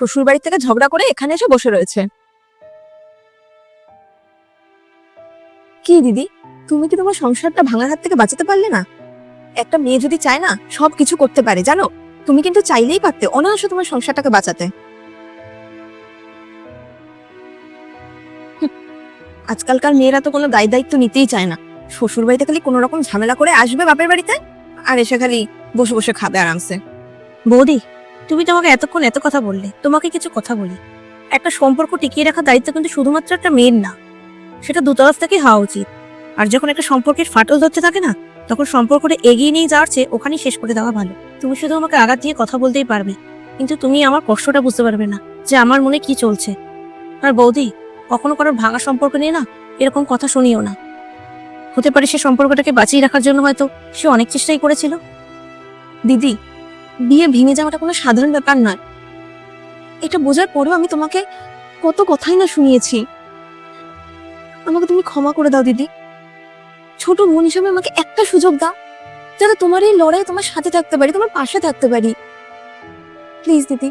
শ্বশুর বাড়ি থেকে ঝগড়া করে এখানে এসে বসে রয়েছে। কি দিদি, তুমি কি তোমার সংসারটা ভাঙার হাত থেকে বাঁচাতে পারলে না? একটা মেয়ে যদি চায় না, সব কিছু করতে পারে, জানো? তুমি কিন্তু চাইলেই পারতে, অনায়াসে তোমার সংসারটাকে বাঁচাতে। আজকালকার মেয়েরা তো কোনো দায় দায়িত্ব নিতেই চায় না। শ্বশুর বাড়িতে খালি কোনো রকম ঝামেলা করে আসবে বাপের বাড়িতে, আর এসে খালি বসে বসে খাবে আরামসে। বৌদি তুমি তো আমাকে এতক্ষণ এত কথা বললে। তোমাকে কিছু কথা বলি। একটা সম্পর্ক টিকিয়ে রাখার দায়িত্ব কিন্তু শুধুমাত্র একটা মেয়ের না। সেটা দুতরফ থেকে হওয়া উচিত। আর যখন একটা সম্পর্কের ফাটল ধরতে থাকে না, তখন সম্পর্কটা এগিয়ে নিয়ে যাওয়ার চেয়ে ওখানেই শেষ করে দেওয়া ভালো। তুমি শুধু আমাকে আঘাত দিয়ে কথা বলতেই পারবে, কিন্তু তুমি আমার কষ্টটা বুঝতে পারবে না যে আমার মনে কি চলছে। আর বৌদি, কখনো কারোর ভাঙা সম্পর্ক নিয়ে না এরকম কথা শুনিও না। হতে পারে সে সম্পর্কটাকে বাঁচিয়ে রাখার জন্য হয়তো সে অনেক চেষ্টাই করেছিল। দিদি বিয়ে ভেঙে যাওয়াটা কোনো সাধারণ ব্যাপার নয়। এটা বোঝার পরেও আমি তোমাকে কত কথাই না শুনিয়েছি। আমাকে তুমি ক্ষমা করে দাও, দিদি। ছোট বোন হিসেবে আমাকে একটা সুযোগ দাও, যাতে তোমার এই লড়াই তোমার সাথে থাকতে পারি, তোমার পাশে থাকতে পারি। প্লিজ, দিদি।